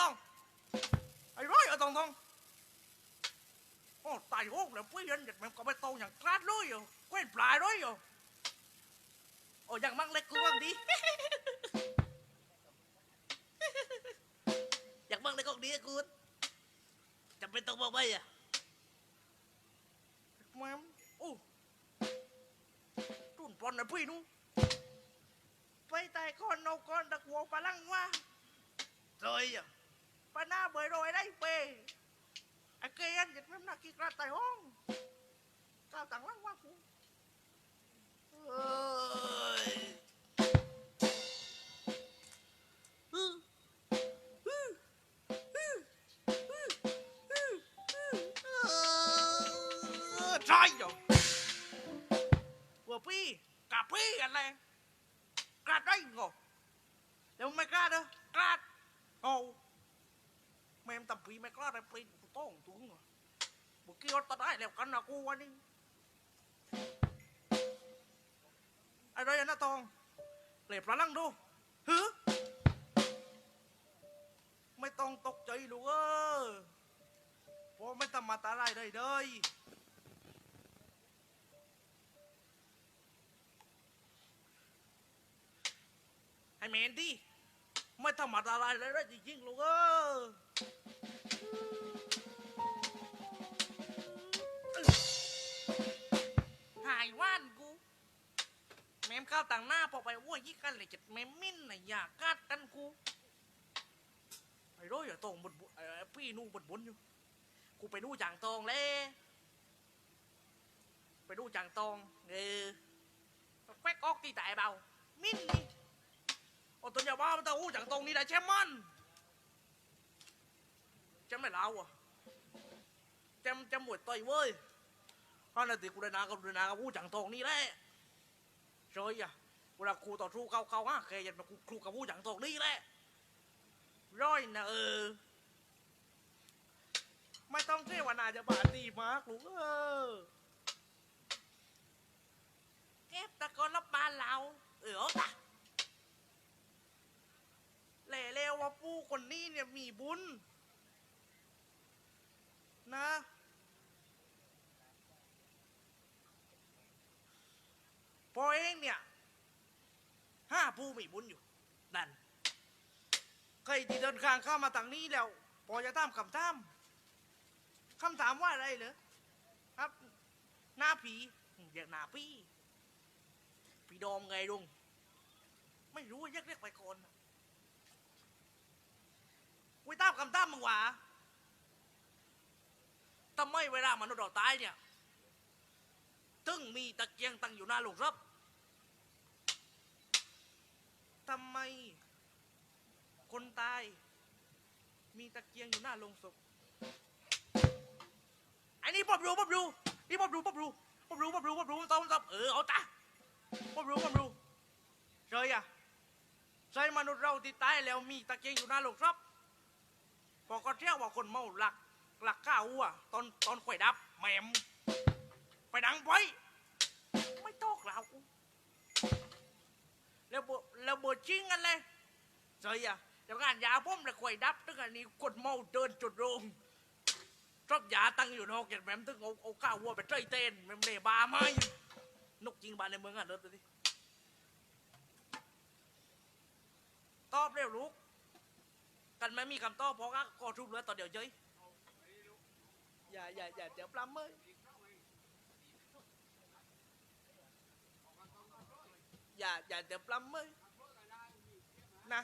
ต้องไอ้ร้อยเอาตรงตรงโอ้ตายโอ้แล้วพี่เห็นเด็กมันก็ไปโตอย่างกลาดเลยอยู่เว้นปลายเลยอยู่โอ้ยังมั่งเล็กกูบ้างดีอยากมั่งเล็กก็ดีอะคุณจำเป็นต้องบอกไปอะแม่มโอ้ตุ่นปอนนะพี่นู้ไปแต่ก่อนนกก่อนตะกัวปลาลังว่า หน้าเบยโรยได้เปย์ไอเกยนหยิบพิ่มหนักกีกราดไตห้องก้าวต่างล่างว่ากูเอ้ย เปต้องตัวมึงบุกกี้รถตได้แล้วกันนะกูวันนี้อะไรนะตองเหล็บระลังดูฮึไม่ต้องตกใจลูกเออพอไม่ทำมาตาไรได้เลยไอ้เมนดี้ไม่ทำมาตาไรเลยได้จริงๆลูกเออ ว่านกู แม่มข้าวต่างหน้าพอไปอ้วยยี่กันเลยจัดแมมมิ้นน่ะอยากกัดกันกูไอ้ร้อยอย่าตองบนบนเอ่อพี่นู่บนบนอยู่ กูไปดูจางตองเลยไปดูจางตองเออแควกออกตีแต่เบา มินนี่โอ้ตัวยาบ้ามันตะอู้จางตองนี่ได้แชมป์มันแชมป์ไม่เล่าอะแชมป์แชมป์หมวยต่อยเว้ย พระนั่นติกูได้นากับได้นากับอู้จางตองนี่แหละเฉยอะเวลาครูต่อสู้เขาเข้าฮะแกยันมาครูกับอู้จางตองนี่แหละร้อยนะเออ ไม่ต้องเทวนาจะบาดดีมากลูกเออเก็บตะกอนรับบานเรา เออเอาตะแหล่เลวว่าผู้คนนี้เนี่ยมีบุญ นะ พอเองเนี่ยห้าผู้มีบุญอยู่ นั่นใครที่เดินข้างเข้ามาทางนี้แล้วพอจะตามคำถามคำถามว่าอะไรเหรอครับ หน้าผีเรียกหน้าพี่พี่ดอมไงลุงไม่รู้ยักเรียกไปก่อนวิตามคำถามมึงหวาทำไมเวลามนุษย์เราตายเนี่ย ตึงมีตะเกียงตั้งอยู่หน้าโลงรับทำไม คนตาย มีตะเกียงอยู่หน้าโรงศพไอ้นี่ปอบรู้ป๊อบรู้นี่ปอบรู้ป๊อบรู้ป๊อบรู้ป๊อบรู้ป๊อบรู้ต้องต้องเออเอาตาปอบรู้ป๊อบรู้เฉยอะใช่มนุษย์เราที่ตายแล้วมีตะเกียงอยู่หน้าโรงศพพอกก็เรียกว่าคนเมาหลักหลักข้าวัวตอนตอนข่อยดับแหมม ดังไว้ ไม่ตอกเรากูแล้วบแล้วบจริงกันเลยเจยอะเดี๋ยวงานยาพุ่มเลยควยดับตึงอันนี้กดเมาเดินจุดโรงชอบยาตั้งอยู่นอกอย่างแม่มตึงเอาเอาข้าววัวไปเต้ยเต้นแม่มเล่บาไหมนกจริงบานในเมืองอะเดินไปดิตอบเร็วลูกกันไม่มีคำตอบเพราะก็กอทุบเลยต่อเดี๋ยวเจยอย่าอย่าอย่าเดี๋ยวปล้ำเอ้ อย่าอย่าเดี๋ยวปล้ำเอ้ยนะ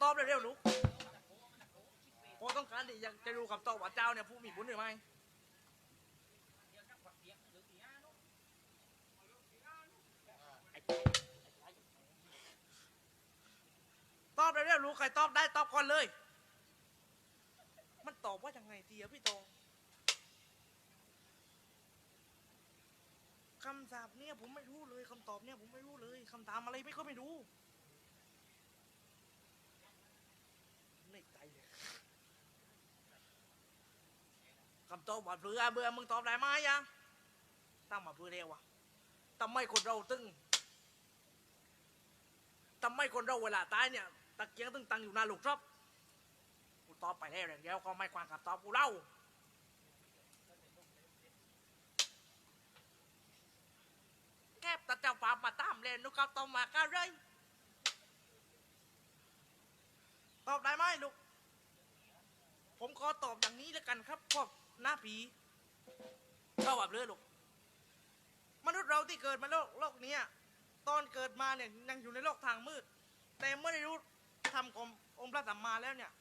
ตอบเร็วๆลูกพอต้องการดิอยากจะรู้คำตอบว่าเจ้าเนี่ยผู้มีบุญหรือไม่ตอบเร็วๆลูกใครตอบได้ตอบก่อนเลย มันตอบว่ายังไงทีอะพี่โต คำสาปเนี่ยผมไม่รู้เลยคำตอบเนี่ยผมไม่รู้เลยคำถามอะไรไม่ก็ไม่รู้ไม่ใจเลยคำตอบว่าเบื่อเบื่อมึงตอบได้ไหมยังตั้งมาเพื่อเร็วอะทำไมคนเราตึงททำไมคนเราเวลาตายเนี่ยตะเกียงตึงตังอยู่หน้าลูกชอบกูตอบไปแล้วอย่างเดียวก็ไม่ควางกับตอบกูเล่าแก็บตะเจ้า ป่ามาตามเลยนุกเอาตอมมาก้าเลยตอบได้ไหมลูก ผมขอตอบอย่างนี้แล้วกันครับพวกหน้าผีชอบแบบเรือลูก มนุษย์เราที่เกิดมาโลกโลกนี้ตอนเกิดมาเนี่ยยังอยู่ในโลกทางมืด แต่เมื่อได้รู้ทำขององค์พระสัมมาแล้วเนี่ย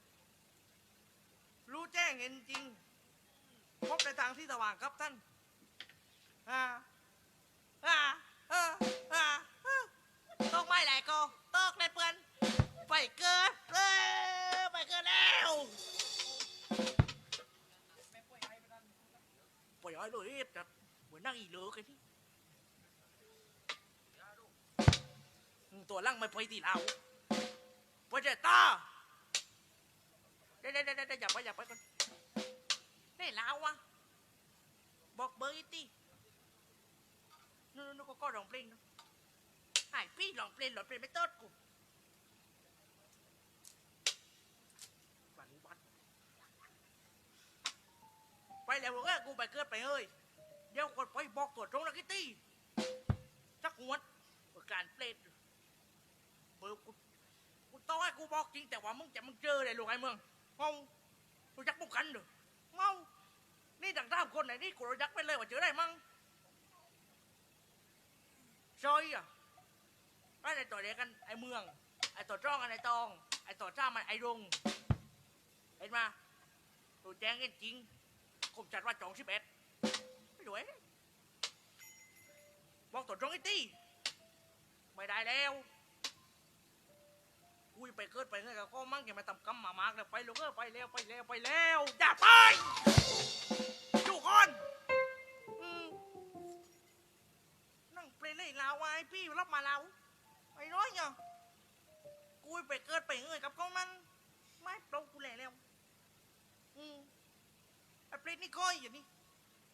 รู้แจ้งเห็นจริง พบในทางที่สว่างครับท่าน อ่า อ่าอ่าอ่าอ่า ตกไม่ไหลก็ตกในเปือนไปเกิดเออไปเกิดแล้วปล่อยไอ้เลยจัดเหมือนนั่งอีเหลือกันที่ตัวลังไม่ไปตีเราไปเจตาเดี๋ยวเดี๋ยวเดี๋ยวอย่าไปอย่าไปก่อนได้แล้ววะบอกเบอร์อีตีนู่นนู่นก็ก็ร้องเพลงนะ ไอ้พี่ร้องเพลงร้องเพลงไม่เติดกูบันบันไปแล้วเออกูไปเกิดไปเอ้ยเดี๋ยวก่อนไปบอกตัวตรงนะกิตตี้สักหวดประการเพลงเบอร์กูกูต้องให้กูบอกจริงแต่ว่ามึงจะมึงเจอเลยลูกไอ้เมืองเมากูจักมุกกันเด้อเมานี่ดังท่ามคนไหนนี่กูรู้จักไปเลยว่าเจอได้มั้งซอ ยอะไอ้ตัวเดียวกันไอ้เมือง ไอ้ตัวจ้องกันไอ้ตอง ไอ้ตัวจ้ามันไอ้รงเห็นมาตัวแจ้งกันจริงผมจัดว่าจองสิบเอ็ดไม่รวยบอกตัวจ้องไอ้ตี้ไม่ได้แล้วอุ้ยไปเกิดไปเงยกับก็มั่งอย่ามาทำกำมามากเลยไปลูกเออไปแล้วไปแล้วไปแล้วอย่าไปทุกคนอืมนั่งเปลเลยลาวไอ้พี่รับมาเรา ไอ้ร้อยเนี่ยกูไปเกิดไปเงยกับก็มัน ไม่เปล่ากูแหล่แล้ว อืมไอ้เปรตนี่ก้อยอย่างนี้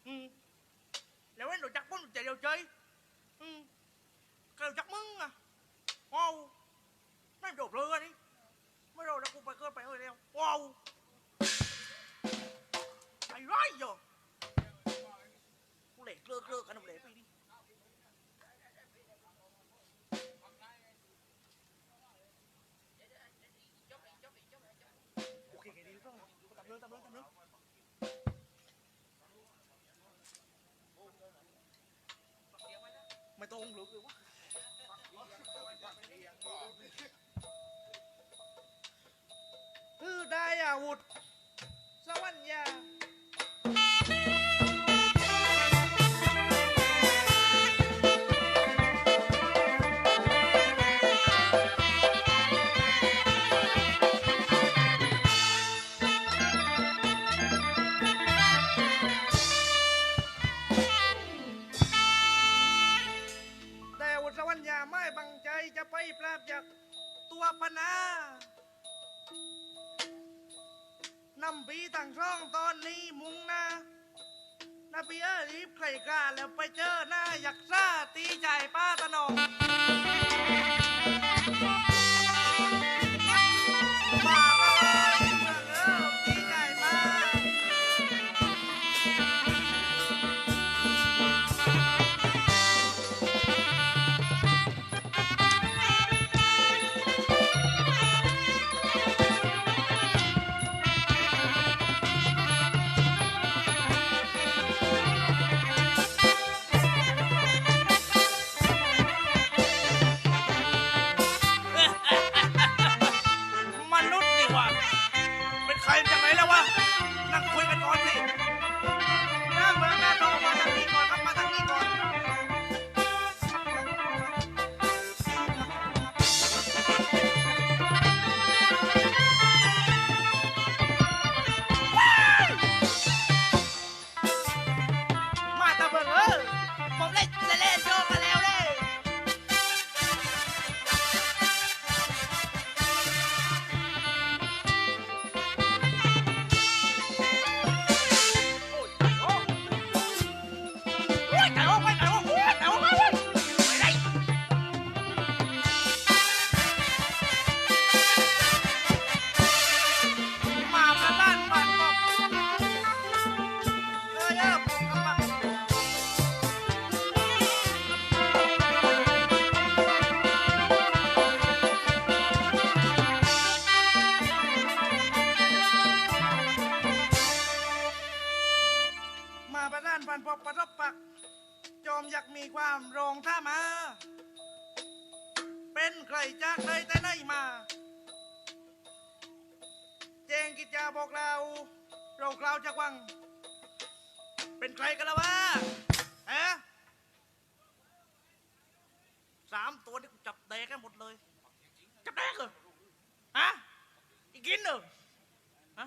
อืมแล้วไอ้หนูจักป้นจเดียวใจอืมเกิดจักมึงอะว้าวไม่จบเลยอันนี่ไม่โดนแล้วกูไปเกินไปเอ้ยเร็วว้าวไอ้ไรอะกูเหล็กเลิกเลิกกันเอาเหล็กไปดิ เลยตามเลยตามเลยไม่ต้องหรือเลยวะคือได้อาวุธสวรรค์ยา จะไปปราบจากตัวพนานำปีต่างช่องตอนนี้มุงหน้านาปีเออรีบใครกล้าแล้วไปเจอหน้าอยากซ่าตีใจป้าตะนอง ใครจากใครแต่ไหนมาเจงกิจจาบอกเรา เรากล่าวจากวัง เป็นใครกันละวะฮะสามตัวนี่กูจับแดกกันหมดเลย จับแดกเหรอฮะอีกกินเหรอฮะ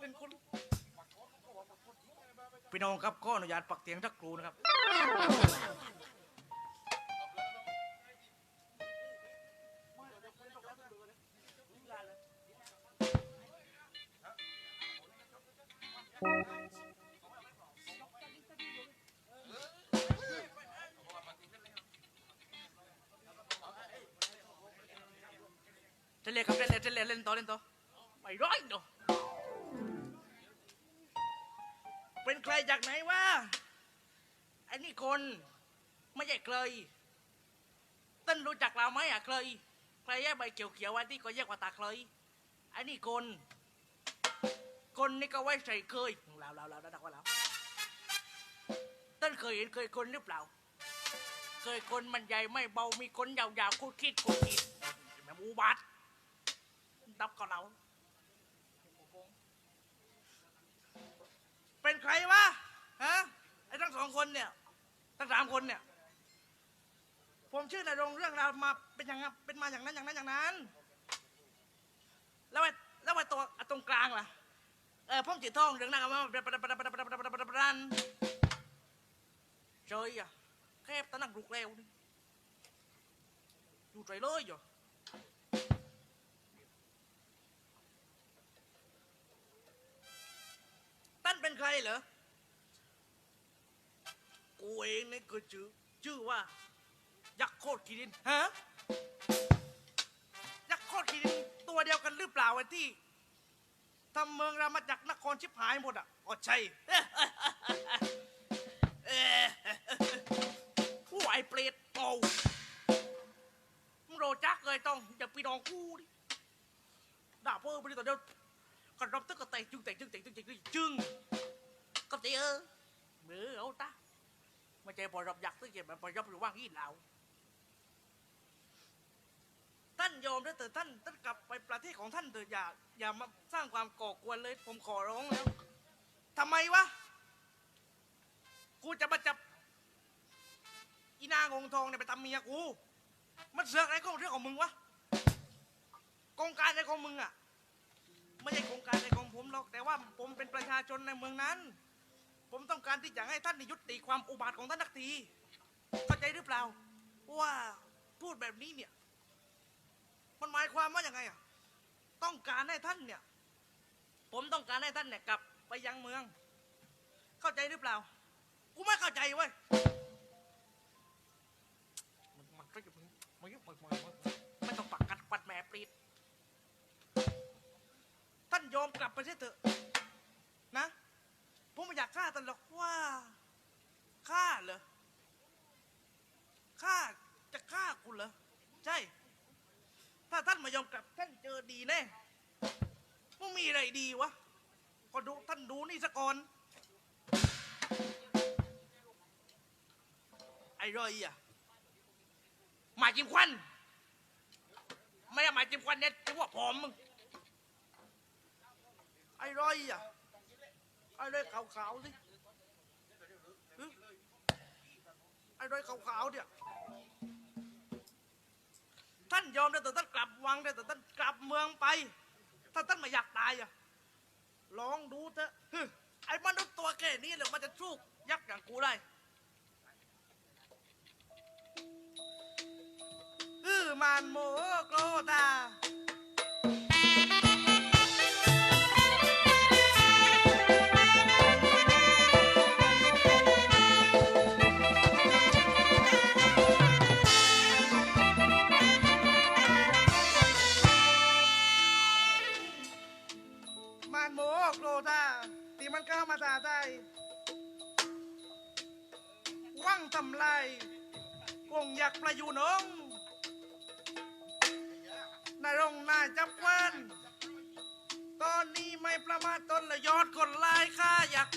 เป็นคน พี่น้องครับก็อนุญาตปักเตียงทักครูนะครับ เล่นเลยครับเล่นเลยเล่นเลเล่นต่อเล่นต่อไม่ร้อยเนาะ จากไหนวะไอ้นี่คนไม่ใช่เคยต้นรู้จักเราไหมอะเคยใครแยกใบเขียวๆไว้ที่ก็แยกว่าตาเคยไอ้นี่คน คนนี่ก็ไว้ใส่เคยเราเราเราดักว่าเราต้นเคยเห็นเคยคนหรือเปล่า เคยคนมันใหญ่ไม่เบามีคนยาวๆคูดคิดคูดคิดแม่งอุบัติดับกับเราเป็นใครวะ สองคนเนี่ยทั้งสามคนเนี่ย ผมชื่อนายรงเรื่องราวมาเป็นอย่างนั้นเป็นมาอย่างนั้นอย่างนั้นอย่างนั้น แล้วไอ้แล้วไอ้ตัวไอ้ตรงกลางล่ะเออผมจีทองเรื่องนั้นมาประประประประประประประประประเจยอะแคบตะนั่งรุกแล้วอยู่ใจเลยเหรอท่านเป็นใครเหรอ กูเองนี่คือชื่อชื่อว่า ยักษ์โคตรขีดินฮะยักษ์โคตรขีดินตัวเดียวกันหรือเปล่าไอ้ที่ทำเมืองรามาจากนครชิบหายหมดอะอ๋อใช่เอ้ยผู้ไอ้เปรตโง่มึงโรจักเลยต้องอย่าปีดองกูดิด่าเพิ่มไปเลยต่อเดียวก็รับตึกก็เตะจึงเตะจึงเตะจึงเตะจึงจึงก็เตะเออมือเอาตา ไม่ใช่พอรับยักษ์ตึกเก็บแบบพอรับหรือว่างที่เราท่านยอมได้เถอะท่านท่านกลับไปประเทศของท่านเถอะอย่าอย่ามาสร้างความก่อกวนเลย ผมขอร้องแล้วทำไมวะกูจะมาจับอีนางองทองเนี่ยไปทำเมียกู มันเสือกอะไรของเรื่องของมึงวะกองการอะไรของมึงอะไม่ใช่โครงการในของผมหรอกแต่ว่าผมเป็นประชาชนในเมืองนั้น ผมต้องการที่จะให้ท่านยุติความอุบาทของท่านนักทีเข้าใจหรือเปล่า ว่าพูดแบบนี้เนี่ย มันหมายความว่าอย่างไงอะต้องการให้ท่านเนี่ย ผมต้องการให้ท่านเนี่ยกลับไปยังเมือง เข้าใจหรือเปล่ากูไม่เข้าใจเว้ยมันมันก็จะมึงมันมันมันไม่ต้องปักกัดปัดแหม่ปรีดท่านยอมกลับไปเสียเถอะ กฆ่าท่านหรอกว่าฆ่าเหรอฆ่าจะฆ่าคุณเหรอใช่ ถ้าท่านไม่ยอมกลับท่านเจอดีแน่ว่ามีอะไรดีวะก็ดูท่านดูนี่สะก่อนไอ้รอยอะหมายจิ้มควันไม่ใช่หมายจิ้มควันเนี่ยจะว่าผอมมึงไอ้ร้อยอะ ไอ้ร้อยขาวๆสิไอ้ร้อยขาวๆเนี่ยท่านยอมได้แต่ท่านกลับวังได้แต่ท่านกลับเมืองไป ถ้าท่านไม่อยากตายอะลองดูเถอะไอ้มนุษย์ตัวแค่นี้เลยมันจะสู้ยักษ์อย่างกูได้อือมานโมโกรธา มันโมกโลตาตีมันข้ามาตาใจว่างทำลายงอยากประยุนงนายรงนายจับวัน ตอนนี้ไม่ประมาทตนและยอดคนลายข้าอยาก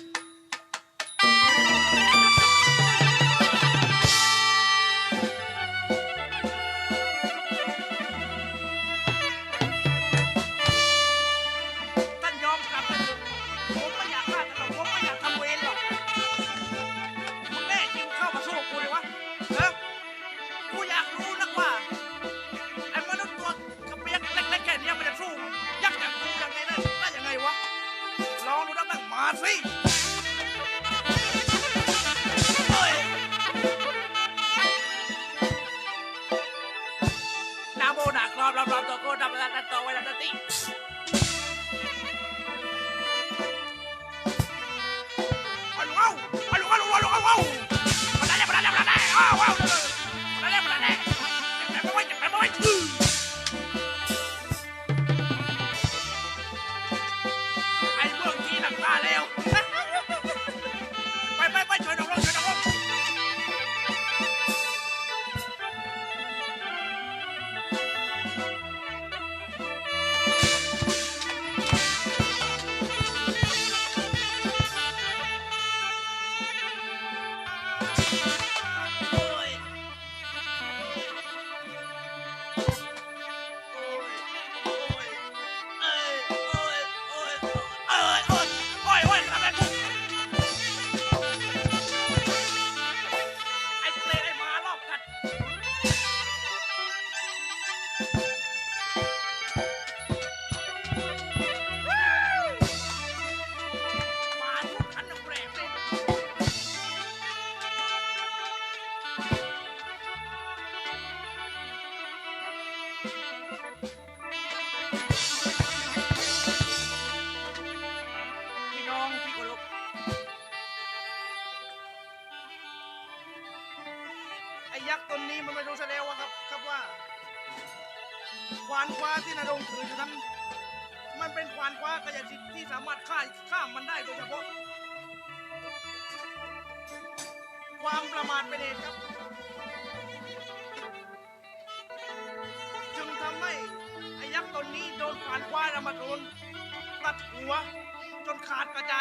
จนขาดกระใจ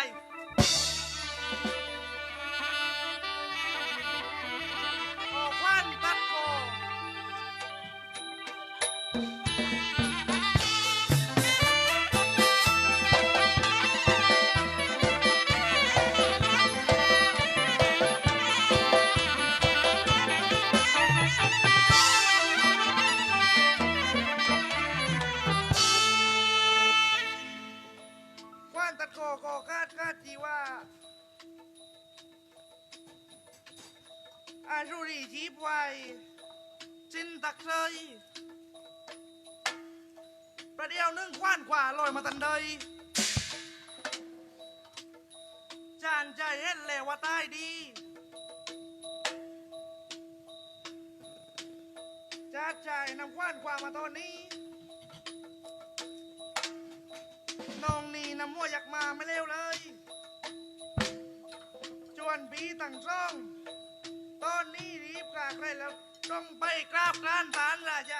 สุรีชีพไว้จินตักเซยประเดี๋ยวนึ่งคว้านขวาลอยมาตันเดยจานใจเห็นแล้วว่าใต้ดีจัดใจนำคว้านขวามาตอนนี้น้องนี่นำมั่วอยากมาไม่เร็วเลยจวนผีต่างช่อง อนนี้รีบกราบใครแล้ว ต้องไปกราบกลานศาลราชา